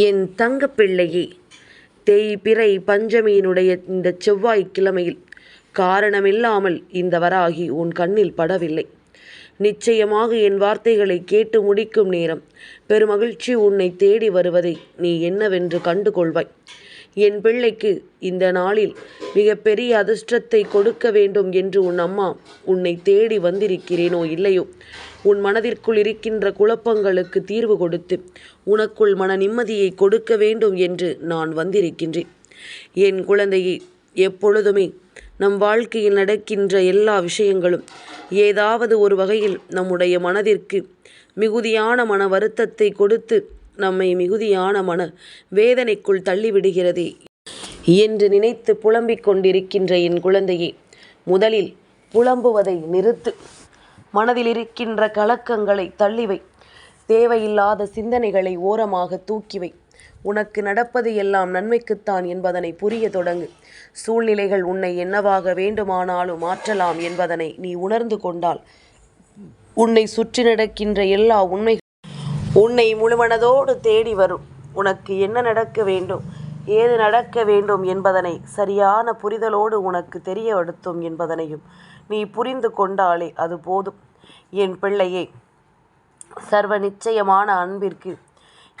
என் தங்கப்பிள்ளையே தேய்பிறை பஞ்சமியினுடைய இந்தச் செவ்வாய் கிழமையில் காரணமில்லாமல் இந்த வராகி உன் கண்ணில் படவில்லை. நிச்சயமாக என் வார்த்தைகளை கேட்டு முடிக்கும் நேரம் பெருமகிழ்ச்சி உன்னைத் தேடி வருவதை நீ என்னவென்று கண்டு கொள்வாய். என் பிள்ளைக்கு இந்த நாளில் மிகப்பெரிய அதிர்ஷ்டத்தை கொடுக்க வேண்டும் என்று உன் அம்மா உன்னை தேடி வந்திருக்கிறேனோ இல்லையோ உன் மனதிற்குள் இருக்கின்ற குழப்பங்களுக்கு தீர்வு கொடுத்து உனக்குள் மன நிம்மதியை கொடுக்க வேண்டும் என்று நான் வந்திருக்கின்றேன். என் குழந்தையை எப்பொழுதுமே நம் வாழ்க்கையில் நடக்கின்ற எல்லா விஷயங்களும் ஏதாவது ஒரு வகையில் நம்முடைய மனதிற்கு மிகுதியான மன வருத்தத்தை கொடுத்து நம்மை மிகுதியான மன வேதனைக்குள் தள்ளிவிடுகிறதே என்று நினைத்து புலம்பிக் கொண்டிருக்கின்ற என் குழந்தையே முதலில் புலம்புவதை நிறுத்து. மனதில் இருக்கின்ற கலக்கங்களை தள்ளிவை. தேவையில்லாத சிந்தனைகளை ஓரமாக தூக்கிவை. உனக்கு நடப்பது எல்லாம் நன்மைக்குத்தான் என்பதனை புரிய தொடங்கு. சூழ்நிலைகள் உன்னை என்னவாக வேண்டுமானாலும் மாற்றலாம் என்பதனை நீ உணர்ந்து கொண்டால் உன்னை சுற்றி நடக்கின்ற எல்லா உண்மைகளும் உன்னை முழுமனதோடு தேடி வரும். உனக்கு என்ன நடக்க வேண்டும் ஏது நடக்க வேண்டும் என்பதனை சரியான புரிதலோடு உனக்கு தெரியப்படுத்தும் என்பதனையும் நீ புரிந்து கொண்டாலே அது போதும். என் பிள்ளையே சர்வ நிச்சயமான அன்பிற்கு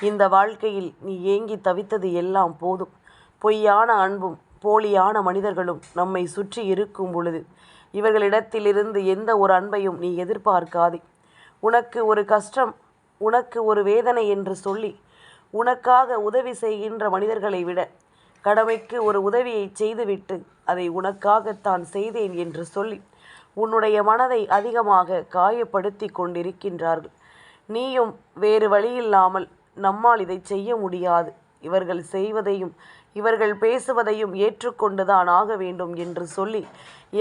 இந்த வாழ்க்கையில் நீ ஏங்கித் தவித்தது எல்லாம் போதும். பொய்யான அன்பும் போலியான மனிதர்களும் நம்மை சுற்றி இருக்கும் பொழுது இவர்களிடத்திலிருந்து எந்த ஒரு அன்பையும் நீ எதிர்பார்க்காதே. உனக்கு ஒரு கஷ்டம் உனக்கு ஒரு வேதனை என்று சொல்லி உனக்காக உதவி செய்கின்ற மனிதர்களை விட கடமைக்கு ஒரு உதவியை செய்துவிட்டு அதை உனக்காகத்தான் செய்தேன் என்று சொல்லி உன்னுடைய மனதை அதிகமாக காயப்படுத்திக் கொண்டிருக்கின்றார்கள். நீயும் வேறு வழியில்லாமல் நம்மால் இதை செய்ய முடியாது இவர்கள் செய்வதையும் இவர்கள் பேசுவதையும் ஏற்றுக்கொண்டுதான் ஆக வேண்டும் என்று சொல்லி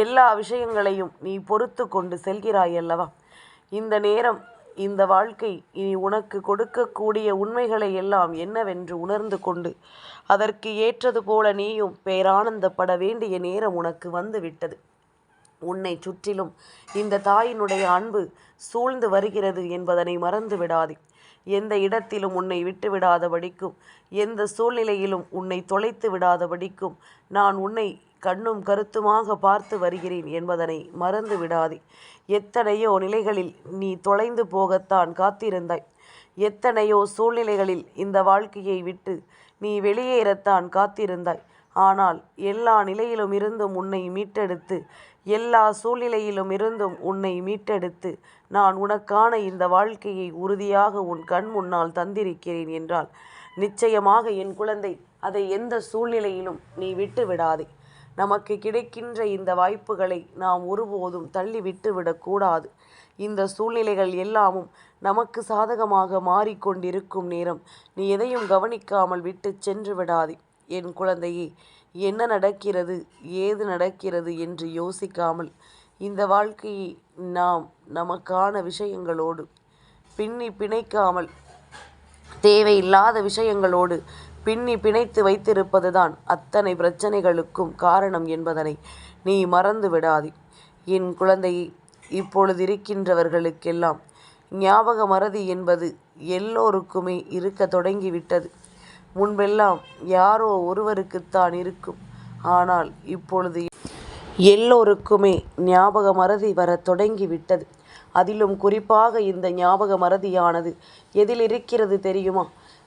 எல்லா விஷயங்களையும் நீ பொறுத்து கொண்டு செல்கிறாயல்லவா? இந்த நேரம் இந்த வாழ்க்கை இனி உனக்கு கொடுக்கக்கூடிய உண்மைகளை எல்லாம் என்னவென்று உணர்ந்து கொண்டு அதற்கு ஏற்றது போல நீயும் பேரானந்தப்பட வேண்டிய நேரம் உனக்கு வந்து விட்டது. சுற்றிலும் இந்த தாயினுடைய அன்பு சூழ்ந்து வருகிறது என்பதனை மறந்து விடாதே. எந்த இடத்திலும் உன்னை விட்டு விடாதபடிக்கும் எந்த சூழ்நிலையிலும் உன்னை தொலைத்து விடாதபடிக்கும் நான் உன்னை கண்ணும் கருத்துமாக பார்த்து வருகிறேன் என்பதனை மறந்து விடாதே. எத்தனையோ நிலைகளில் நீ தொலைந்து போகத்தான் காத்திருந்தாய். எத்தனையோ சூழ்நிலைகளில் இந்த வாழ்க்கையை விட்டு நீ வெளியேறத்தான் காத்திருந்தாய். ஆனால் எல்லா நிலையிலுமிருந்தும் உன்னை மீட்டெடுத்து எல்லா சூழ்நிலையிலுமிருந்தும் உன்னை மீட்டெடுத்து நான் உனக்கான இந்த வாழ்க்கையை உறுதியாக உன் கண் முன்னால் தந்திருக்கிறேன் என்றால் நிச்சயமாக என் குழந்தை அதை எந்த சூழ்நிலையிலும் நீ விட்டு விடாதே. நமக்கு கிடைக்கின்ற இந்த வாய்ப்புகளை நாம் ஒருபோதும் தள்ளி விட்டுவிடக் இந்த சூழ்நிலைகள் எல்லாமும் நமக்கு சாதகமாக மாறிக்கொண்டிருக்கும் நேரம் நீ எதையும் கவனிக்காமல் விட்டுச் சென்று விடாதே. என் குழந்தையே என்ன நடக்கிறது ஏது நடக்கிறது என்று யோசிக்காமல் இந்த வாழ்க்கையை நாம் நமக்கான விஷயங்களோடு பின்னி பிணைக்காமல் தேவையில்லாத விஷயங்களோடு பின்னி பிணைத்து வைத்திருப்பதுதான் அத்தனை பிரச்சனைகளுக்கும் காரணம் என்பதனை நீ மறந்து விடாதே. என் குழந்தையே இப்பொழுதிருக்கின்றவர்களுக்கெல்லாம் ஞாபக மறதி என்பது எல்லோருக்குமே இருக்கத் தொடங்கிவிட்டது. முன்பெல்லாம் யாரோ ஒருவருக்குத்தான் இருக்கும். ஆனால் இப்பொழுது எல்லோருக்குமே ஞாபக மறதி வரத் தொடங்கிவிட்டது. அதிலும் குறிப்பாக இந்த ஞாபக மறதியானது எதில் இருக்கிறது தெரியுமா?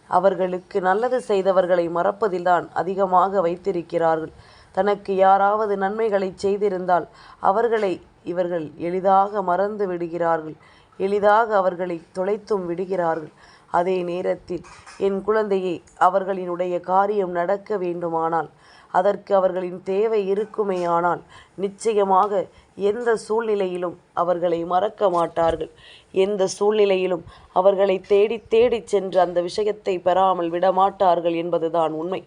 அவர்களுக்கு நல்லது செய்தவர்களை மறப்பதில்தான் அதிகமாக வைத்திருக்கிறார்கள். தனக்கு யாராவது நன்மைகளை செய்திருந்தால் அவர்களை இவர்கள் எளிதாக மறந்து விடுகிறார்கள். எளிதாக அவர்களை தொலைத்தும் விடுகிறார்கள். அதே நேரத்தில் என் குழந்தையை அவர்களினுடைய காரியம் நடக்க வேண்டுமானால் அதற்கு அவர்களின் தேவை இருக்குமேயானால் நிச்சயமாக எந்த சூழ்நிலையிலும் அவர்களை மறக்க மாட்டார்கள். எந்த சூழ்நிலையிலும் அவர்களை தேடித் தேடிச் சென்று அந்த விஷயத்தை பெறாமல் விடமாட்டார்கள் என்பதுதான் உண்மை.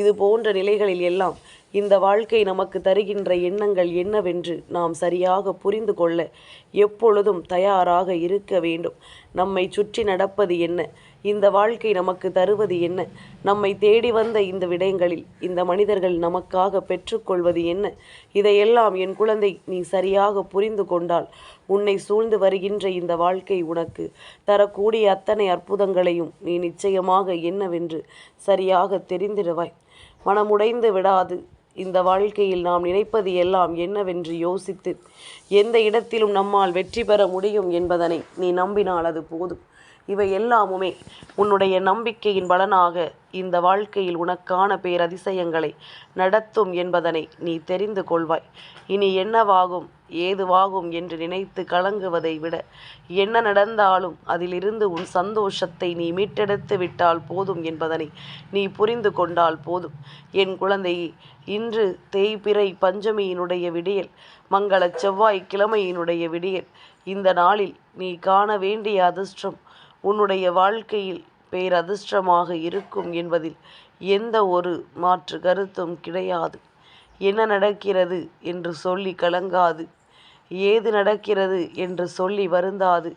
இது போன்ற நிலைகளில் எல்லாம் இந்த வாழ்க்கை நமக்கு தருகின்ற எண்ணங்கள் என்னவென்று நாம் சரியாக புரிந்து கொள்ள எப்பொழுதும் தயாராக இருக்க வேண்டும். நம்மை சுற்றி நடப்பது என்ன? இந்த வாழ்க்கை நமக்கு தருவது என்ன? நம்மை தேடி வந்த இந்த விடயங்களில் இந்த மனிதர்கள் நமக்காக பெற்றுக்கொள்வது என்ன? இதையெல்லாம் என் குழந்தை நீ சரியாக புரிந்து கொண்டால் உன்னை சூழ்ந்து வருகின்ற இந்த வாழ்க்கை உனக்கு தரக்கூடிய அத்தனை அற்புதங்களையும் நீ நிச்சயமாக என்னவென்று சரியாக தெரிந்திடுவாய். மனமுடைந்து விடாது. இந்த வாழ்க்கையில் நாம் நினைப்பது எல்லாம் என்னவென்று யோசித்து எந்த இடத்திலும் நம்மால் வெற்றி பெற முடியும் என்பதனை நீ நம்பினால் அது போதும். இவை எல்லாமுமே உன்னுடைய நம்பிக்கையின் பலனாக இந்த வாழ்க்கையில் உனக்கான பேரதிசயங்களை நடத்தும் என்பதனை நீ தெரிந்து கொள்வாய். இனி என்னவாகும் ஏதுவாகும் என்று நினைத்து கலங்குவதை விட என்ன நடந்தாலும் அதிலிருந்து உன் சந்தோஷத்தை நீ மீட்டெடுத்து விட்டால் போதும் என்பதனை நீ புரிந்து கொண்டால் போதும். என் குழந்தையே இன்று தேய்பிறை பஞ்சமியினுடைய விடியல் மங்கள செவ்வாய் கிழமையினுடைய விடியல் இந்த நாளில் நீ காண வேண்டிய அதிர்ஷ்டம் உன்னுடைய வாழ்க்கையில் பேரதிர்ஷ்டமாக இருக்கும் என்பதில் எந்த ஒரு மாற்று கருத்தும் கிடையாது. என்ன நடக்கிறது என்று சொல்லி கலங்காது. ஏது நடக்கிறது என்று சொல்லி வருந்தாது.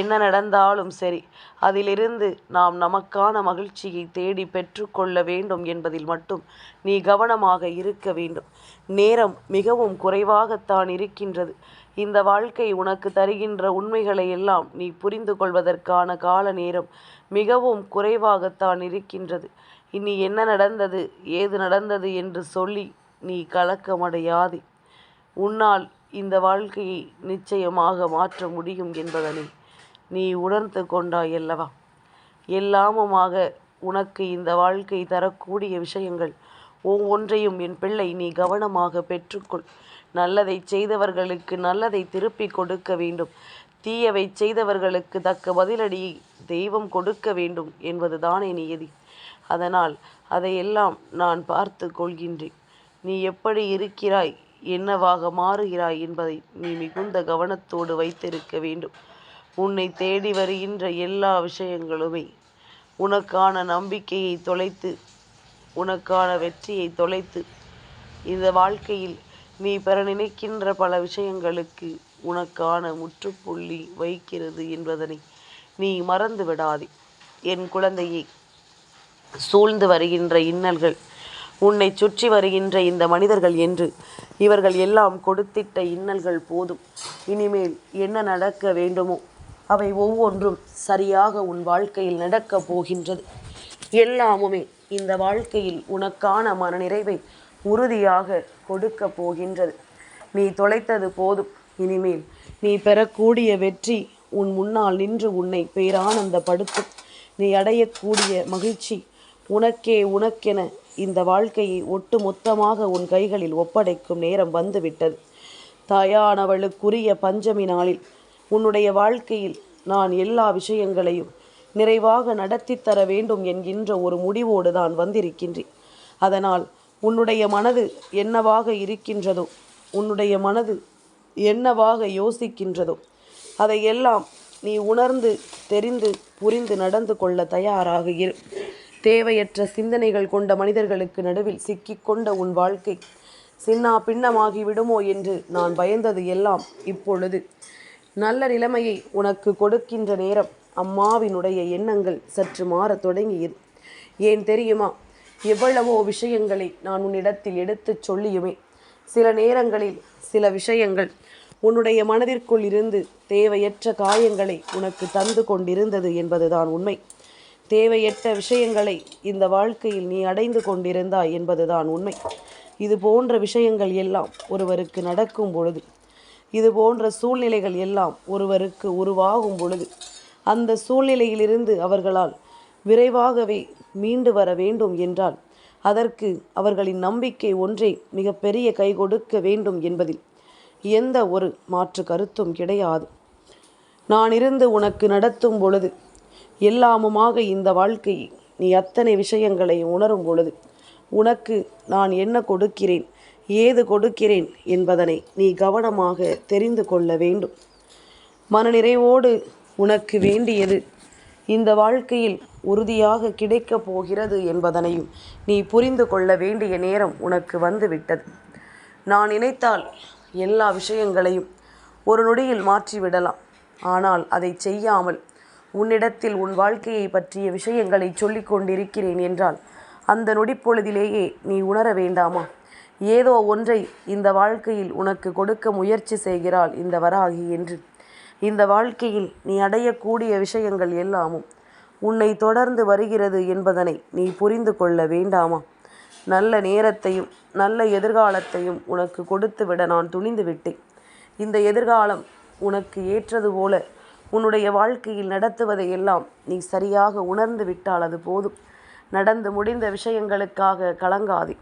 என்ன நடந்தாலும் சரி அதிலிருந்து நாம் நமக்கான மகிழ்ச்சியை தேடி பெற்றுக்கொள்ள வேண்டும் என்பதில் மட்டும் நீ கவனமாக இருக்க வேண்டும். நேரம் மிகவும் குறைவாகத்தான் இருக்கின்றது. இந்த வாழ்க்கை உனக்கு தருகின்ற உண்மைகளை எல்லாம் நீ புரிந்து கொள்வதற்கான கால நேரம் மிகவும் குறைவாகத்தான் இருக்கின்றது. இனி என்ன நடந்தது ஏது நடந்தது என்று சொல்லி நீ கலக்கமடையாதே. உன்னால் இந்த வாழ்க்கையை நிச்சயமாக மாற்ற முடியும் என்பதனை நீ உணர்ந்து கொண்டாய் அல்லவா? எல்லாமுமாக உனக்கு இந்த வாழ்க்கை தரக்கூடிய விஷயங்கள் ஒவ்வொன்றையும் என் பிள்ளை நீ கவனமாக பெற்றுக்கொள். நல்லதை செய்தவர்களுக்கு நல்லதை திருப்பி கொடுக்க வேண்டும். தீயவை செய்தவர்களுக்கு தக்க பதிலடி தெய்வம் கொடுக்க வேண்டும் என்பதுதானே நியதி. அதனால் அதையெல்லாம் நான் பார்த்து கொள்கின்றேன். நீ எப்படி இருக்கிறாய் என்னவாக மாறுகிறாய் என்பதை நீ மிகுந்த கவனத்தோடு வைத்திருக்க வேண்டும். உன்னை தேடி வருகின்ற எல்லா விஷயங்களுமே உனக்கான நம்பிக்கையை தொலைத்து உனக்கான வெற்றியை தொலைத்து இந்த வாழ்க்கையில் நீ பெற நினைக்கின்ற பல விஷயங்களுக்கு உனக்கான முற்றுப்புள்ளி வைக்கிறது என்பதனை நீ மறந்து விடாதே. என் குழந்தையை சூழ்ந்து வருகின்ற இன்னல்கள் உன்னை சுற்றி வருகின்ற இந்த மனிதர்கள் என்று இவர்கள் எல்லாம் கொடுத்திட்ட இன்னல்கள் போதும். இனிமேல் என்ன நடக்க வேண்டுமோ அவை ஒவ்வொன்றும் சரியாக உன் வாழ்க்கையில் நடக்கப் போகின்றது. எல்லாமுமே இந்த வாழ்க்கையில் உனக்கான மனநிறைவை உறுதியாக கொடுக்க போகின்றது. நீ தொலைத்தது போதும். இனிமேல் நீ பெறக்கூடிய வெற்றி உன் முன்னால் நின்று உன்னை பேரானந்தப்படுத்தும். நீ அடையக்கூடிய மகிழ்ச்சி உனக்கே உனக்கென இந்த வாழ்க்கையை ஒட்டு மொத்தமாக உன் கைகளில் ஒப்படைக்கும் நேரம் வந்துவிட்டது. தாயானவளுக்குரிய பஞ்சமி நாளில் உன்னுடைய வாழ்க்கையில் நான் எல்லா விஷயங்களையும் நிறைவாக நடத்தி தர வேண்டும் என்கின்ற ஒரு முடிவோடு தான் வந்திருக்கின்றேன். அதனால் உன்னுடைய மனது என்னவாக இருக்கின்றதோ உன்னுடைய மனது என்னவாக யோசிக்கின்றதோ அதையெல்லாம் நீ உணர்ந்து தெரிந்து புரிந்து நடந்து கொள்ள தயாராக இரு. தேவையற்ற சிந்தனைகள் கொண்ட மனிதர்களுக்கு நடுவில் சிக்கிக்கொண்ட உன் வாழ்க்கை சின்னா பின்னமாகி விடுமோ என்று நான் பயந்தது எல்லாம் இப்பொழுது. நல்ல நிலைமையை உனக்கு கொடுக்கின்ற நேரம் அம்மாவினுடைய எண்ணங்கள் சற்று மாறத் தொடங்கியது. ஏன் தெரியுமா? எவ்வளவோ விஷயங்களை நான் உன்னிடத்தில் எடுத்துச் சொல்லியுமே. சில நேரங்களில் சில விஷயங்கள் உன்னுடைய மனதிற்குள் இருந்து தேவையற்ற காயங்களை உனக்கு தந்து கொண்டிருந்தது என்பதுதான் உண்மை. தேவையற்ற விஷயங்களை இந்த வாழ்க்கையில் நீ அடைந்து கொண்டிருந்தாய் என்பதுதான் உண்மை. இது போன்ற விஷயங்கள் எல்லாம் ஒருவருக்கு நடக்கும் பொழுது இது போன்ற சூழ்நிலைகள் எல்லாம் ஒருவருக்கு உருவாகும் பொழுது அந்த சூழ்நிலையிலிருந்து அவர்களால் விரைவாகவே மீண்டு வர வேண்டும் என்றால் அதற்கு அவர்களின் நம்பிக்கை ஒன்றே மிகப்பெரிய கை கொடுக்க வேண்டும் என்பதில் எந்த ஒரு மாற்று கருத்தும் கிடையாது. நான் இருந்து உனக்கு நடத்தும் பொழுது எல்லாமுமாக இந்த வாழ்க்கையை நீ அத்தனை விஷயங்களை உணரும் பொழுது உனக்கு நான் என்ன கொடுக்கிறேன் ஏது கொடுக்கிறேன் என்பதனை நீ கவனமாக தெரிந்து கொள்ள வேண்டும். மனநிறைவோடு உனக்கு வேண்டியது இந்த வாழ்க்கையில் உறுதியாக கிடைக்கப் போகிறது என்பதனையும் நீ புரிந்து கொள்ள வேண்டிய நேரம் உனக்கு வந்துவிட்டது. நான் நினைத்தால் எல்லா விஷயங்களையும் ஒரு நொடியில் மாற்றிவிடலாம். ஆனால் அதை செய்யாமல் உன்னிடத்தில் உன் வாழ்க்கையை பற்றிய விஷயங்களை சொல்லிக் கொண்டிருக்கிறேன் என்றால் அந்த நொடிப்பொழுதிலேயே நீ உணர வேண்டாமா? ஏதோ ஒன்றை இந்த வாழ்க்கையில் உனக்கு கொடுக்க முயற்சி செய்கிறாள் இந்த வராகி என்று. இந்த வாழ்க்கையில் நீ அடையக்கூடிய விஷயங்கள் எல்லாமும் உன்னை தொடர்ந்து வருகிறது என்பதனை நீ புரிந்து கொள்ள வேண்டாமா? நல்ல நேரத்தையும் நல்ல எதிர்காலத்தையும் உனக்கு கொடுத்து விட நான் துணிந்து விட்டேன். இந்த எதிர்காலம் உனக்கு ஏற்றது போல உன்னுடைய வாழ்க்கையில் நடத்துவதை எல்லாம் நீ சரியாக உணர்ந்து விட்டால் அது போதும். நடந்து முடிந்த விஷயங்களுக்காக கலங்காதே.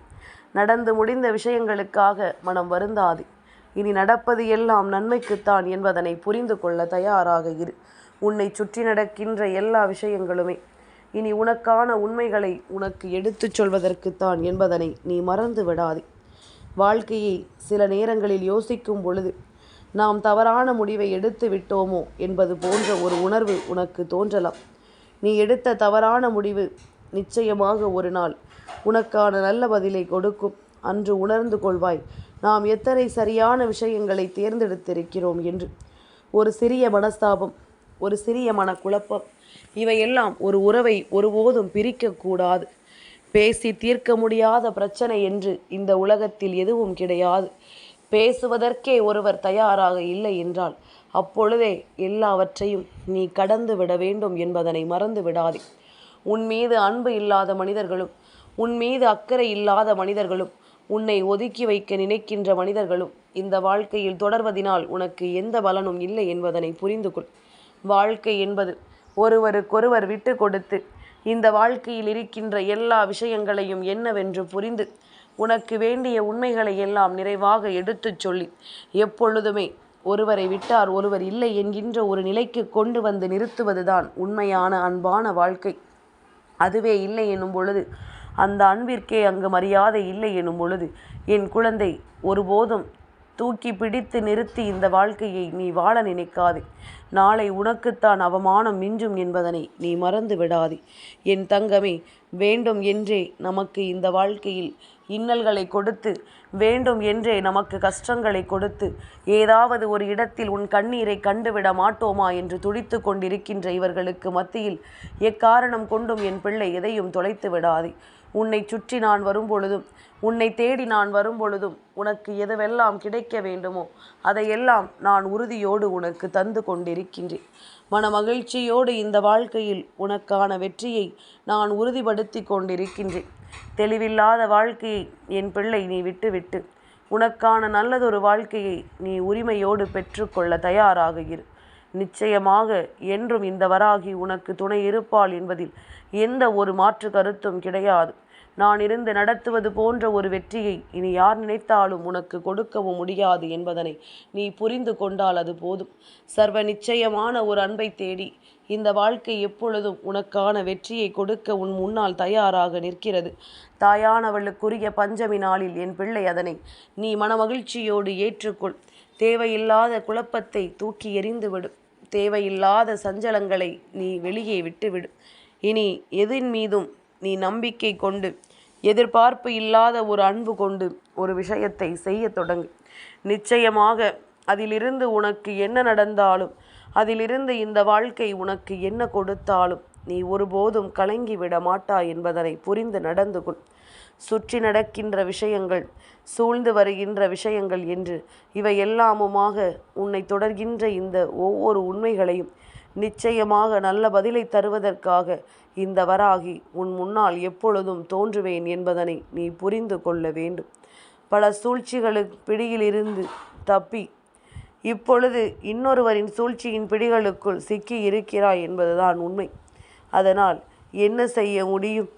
நடந்து முடிந்த விஷயங்களுக்காக மனம் வருந்தாதே. இனி நடப்பது எல்லாம் நன்மைக்குத்தான் என்பதனை புரிந்து கொள்ள தயாராக இரு. உன்னை சுற்றி நடக்கின்ற எல்லா விஷயங்களுமே இனி உனக்கான உண்மைகளை உனக்கு எடுத்துச் சொல்வதற்குத்தான் என்பதனை நீ மறந்து விடாதே. வாழ்க்கையை சில நேரங்களில் யோசிக்கும் பொழுது நாம் தவறான முடிவை எடுத்து விட்டோமோ என்பது போன்ற ஒரு உணர்வு உனக்கு தோன்றலாம். நீ எடுத்த தவறான முடிவு நிச்சயமாக ஒரு நாள் உனக்கான நல்ல பதிலை கொடுக்கும். அன்று உணர்ந்து கொள்வாய் நாம் எத்தனை சரியான விஷயங்களை தேர்ந்தெடுத்திருக்கிறோம் என்று. ஒரு சிறிய மனஸ்தாபம் ஒரு சிறிய மனக்குழப்பம் இவையெல்லாம் ஒரு உறவை ஒருபோதும் பிரிக்கக்கூடாது. பேசி தீர்க்க முடியாத பிரச்சனை என்று இந்த உலகத்தில் எதுவும் கிடையாது. பேசுவதற்கே ஒருவர் தயாராக இல்லை என்றால் அப்பொழுதே எல்லாவற்றையும் நீ கடந்து விட வேண்டும் என்பதனை மறந்து விடாதே. உன் மீது அன்பு இல்லாத மனிதர்களும் உன் மீது அக்கறை இல்லாத மனிதர்களும் உன்னை ஒதுக்கி வைக்க நினைக்கின்ற மனிதர்களும் இந்த வாழ்க்கையில் தொடர்வதினால் உனக்கு எந்த பலனும் இல்லை என்பதனை புரிந்து கொள். வாழ்க்கை என்பது ஒருவருக்கொருவர் விட்டு கொடுத்து இந்த வாழ்க்கையில் இருக்கின்ற எல்லா விஷயங்களையும் என்னவென்று புரிந்து உனக்கு வேண்டிய உண்மைகளை எல்லாம் நிறைவாக எடுத்துச் சொல்லி எப்பொழுதுமே ஒருவரை விட்டார் ஒருவர் இல்லை என்கின்ற ஒரு நிலைக்கு கொண்டு வந்து நிறுத்துவதுதான் உண்மையான அன்பான வாழ்க்கை. அதுவே இல்லை எனும் பொழுது அந்த அன்பிற்கே அங்கு மரியாதை இல்லை எனும் பொழுது என் குழந்தை ஒருபோதும் தூக்கி பிடித்து நிறுத்தி இந்த வாழ்க்கையை நீ வாழ நினைக்காதே. நாளை உனக்குத்தான் அவமானம் மிஞ்சும் என்பதனை நீ மறந்து விடாதே. என் தங்கமே வேண்டும் என்றே நமக்கு இந்த வாழ்க்கையில் இன்னல்களை கொடுத்து வேண்டும் என்றே நமக்கு கஷ்டங்களை கொடுத்து ஏதாவது ஒரு இடத்தில் உன் கண்ணீரை கண்டுவிட மாட்டோமா என்று துடித்து கொண்டிருக்கின்ற இவர்களுக்கு மத்தியில் எக்காரணம் கொண்டும் என் பிள்ளை எதையும் தொலைத்து விடாதே. உன்னை சுற்றி நான் வரும்பொழுதும் உன்னை தேடி நான் வரும்பொழுதும் உனக்கு எதுவெல்லாம் கிடைக்க வேண்டுமோ அதையெல்லாம் நான் உறுதியோடு உனக்கு தந்து கொண்டிருக்கின்றேன். மன மகிழ்ச்சியோடு இந்த வாழ்க்கையில் உனக்கான வெற்றியை நான் உறுதிப்படுத்தி கொண்டிருக்கின்றேன். தெளிவில்லாத வாழ்க்கையை என் பிள்ளை நீ விட்டுவிட்டு உனக்கான நல்லதொரு வாழ்க்கையை நீ உரிமையோடு பெற்றுக்கொள்ள தயாராக இரு. நிச்சயமாக என்றும் இந்த வராகி உனக்கு துணை இருப்பாள் என்பதில் எந்த ஒரு மாற்று கருத்தும் கிடையாது. நான் இருந்து நடத்துவது போன்ற ஒரு வெற்றியை இனி யார் நினைத்தாலும் உனக்கு கொடுக்கவும் முடியாது என்பதனை நீ புரிந்து கொண்டால் அது போதும். சர்வ நிச்சயமான ஒரு அன்பை தேடி இந்த வாழ்க்கை எப்பொழுதும் உனக்கான வெற்றியை கொடுக்க உன் முன்னால் தயாராக நிற்கிறது. தாயானவளுக்குரிய பஞ்சமி நாளில் என் பிள்ளை அதனை நீ மனமகிழ்ச்சியோடு ஏற்றுக்கொள். தேவையில்லாத குழப்பத்தை தூக்கி எறிந்துவிடும் தேவையில்லாத சஞ்சலங்களை நீ வெளியே விட்டுவிடு. இனி எதின் மீதும் நீ நம்பிக்கை கொண்டு எதிர்பார்ப்பு இல்லாத ஒரு அன்பு கொண்டு ஒரு விஷயத்தை செய்ய தொடங்கு. நிச்சயமாக அதிலிருந்து உனக்கு என்ன நடந்தாலும் அதிலிருந்து இந்த வாழ்க்கை உனக்கு என்ன கொடுத்தாலும் நீ ஒருபோதும் கலங்கி விட மாட்டாய் என்பதனை புரிந்து நடந்து கொள். சுற்றி நடக்கின்ற விஷயங்கள் சூழ்ந்து வருகின்ற விஷயங்கள் என்று இவை எல்லாமுமாக உன்னை தொடர்கின்ற இந்த ஒவ்வொரு உண்மைகளையும் நிச்சயமாக நல்ல பதிலை தருவதற்காக இந்த வராகி உன் முன்னால் எப்பொழுதும் தோன்றுவேன் என்பதனை நீ புரிந்து கொள்ள வேண்டும். பல சூழ்ச்சிகளுக்கு பிடியிலிருந்து தப்பி இப்பொழுது இன்னொருவரின் சூழ்ச்சியின் பிடிகளுக்குள் சிக்கி இருக்கிறாய் என்பதுதான் உண்மை. அதனால் என்ன செய்ய முடியும்?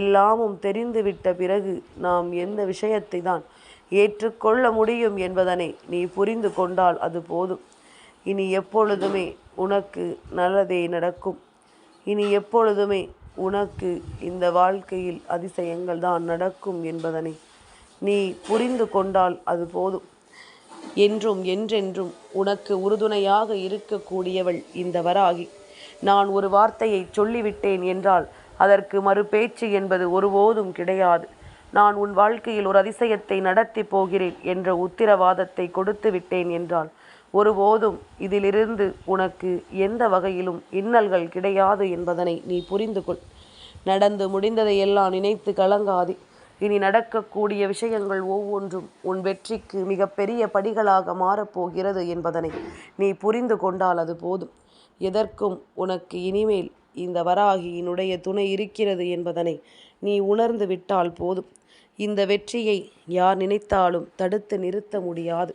எல்லாமும் தெரிந்துவிட்ட பிறகு நாம் எந்த விஷயத்தை தான் ஏற்றுக்கொள்ள முடியும் என்பதனை நீ புரிந்து கொண்டால் அது போதும். இனி எப்பொழுதுமே உனக்கு நல்லதே நடக்கும். இனி எப்பொழுதுமே உனக்கு இந்த வாழ்க்கையில் அதிசயங்கள் தான் நடக்கும் என்பதனை நீ புரிந்து கொண்டால் அது போதும். என்றும் என்றென்றும் உனக்கு உறுதுணையாக இருக்கக்கூடியவள் இந்த வராகி. நான் ஒரு வார்த்தையை சொல்லிவிட்டேன் என்றால் அதற்கு மறுபேச்சு என்பது ஒருபோதும் கிடையாது. நான் உன் வாழ்க்கையில் ஒரு அதிசயத்தை நடத்தி போகிறேன் என்ற உத்திரவாதத்தை கொடுத்து விட்டேன் என்றால் ஒருபோதும் இதிலிருந்து உனக்கு எந்த வகையிலும் இன்னல்கள் கிடையாது என்பதனை நீ புரிந்து கொள் நடந்து முடிந்ததை எல்லாம் நினைத்து கலங்காதே. இனி நடக்கக்கூடிய விஷயங்கள் ஒவ்வொன்றும் உன் வெற்றிக்கு மிகப்பெரிய படிகளாக மாறப்போகிறது என்பதனை நீ புரிந்து கொண்டால் அது போதும். எதற்கும் உனக்கு இனிமேல் இந்த வராகியினுடைய துணை இருக்கிறது என்பதனை நீ உணர்ந்து விட்டால் போதும். இந்த வெற்றியை யார் நினைத்தாலும் தடுத்து நிறுத்த முடியாது.